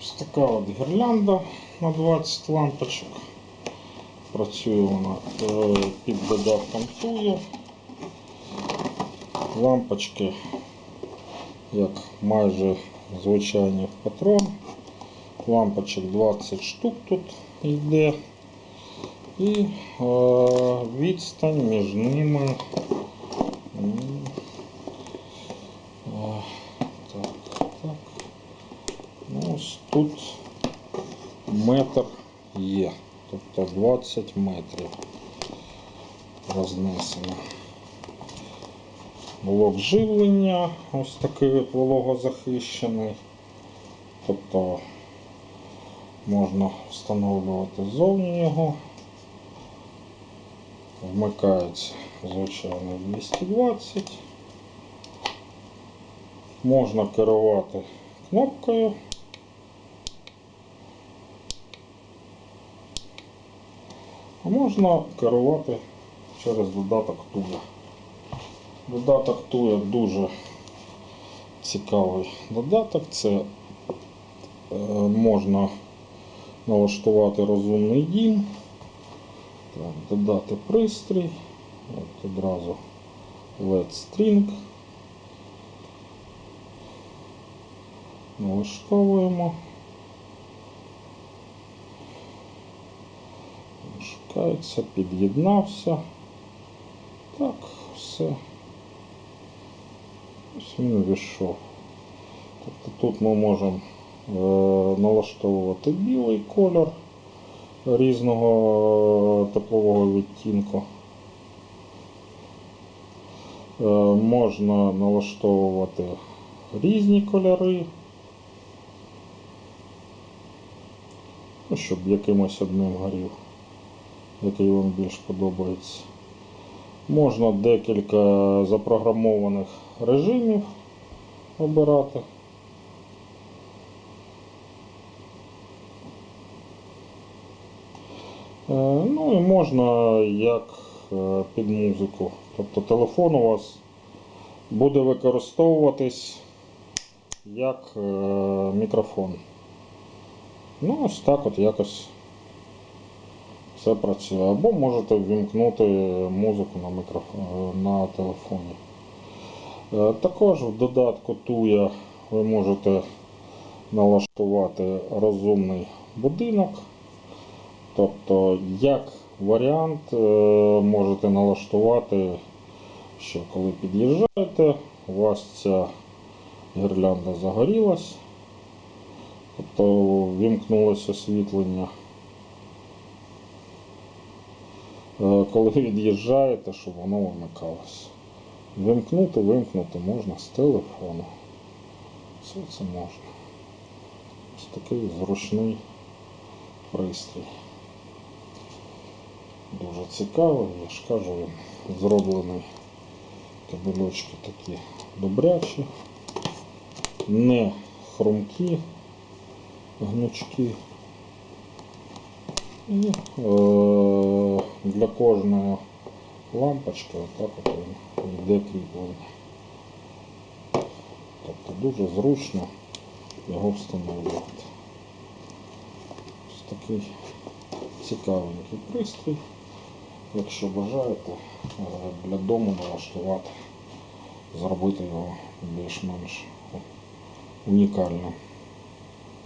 Ось така от гірлянда на 20 лампочок. Працює вона е, під додатком тує. Лампочки, як майже звичайні в патрон. Лампочок 20 штук тут йде. І е, відстань між ними. м, е, Так, так. Ну, ось тут метр є. Тобто 20 метрів рознесено. Блок живлення, ось такий вологозахищений. Тобто можна встановлювати ззовні його. Вмикається, звичайно, 220. Можна керувати кнопкою. А можна керувати через додаток Туя. Додаток Туя дуже цікавий додаток. Це е, можна налаштувати розумний дім, так, додати пристрій, От одразу LED String. Налаштовуємо. Шукається, під'єднався. Так, все. Ось він увійшов. Тобто тут ми можемо е, налаштовувати білий колір різного теплового відтінку. Е, можна налаштовувати різні кольори. Ну, щоб якимось одним горів, який вам більш подобається. Можна декілька запрограмованих режимів обирати. Е, Ну і можна як е, під музику. Тобто телефон у вас буде використовуватись як е, мікрофон. Ну, ось так от якось все працює. Або можете ввімкнути музику на, мікрофон, на телефоні. Е, Також в додатку Туя ви можете налаштувати розумний будинок. Тобто, як варіант, е, можете налаштувати, що коли під'їжджаєте, у вас ця гірлянда загорілась, тобто вімкнулося освітлення. Е, Коли від'їжджаєте, щоб воно вимикалося. Вимкнути, вимкнути можна з телефону. Все це можна. Ось такий зручний пристрій. Дуже цікавий, я ж кажу, він зроблений кабельочки такі добрячі, не хрумкі, гнучкі. І е, для кожної лампочки отак от йде кріплення. Тобто дуже зручно його встановлювати. Ось такий цікавенький пристрій. Якщо бажаєте е, для дому налаштувати, зробити його більш-менш унікальним.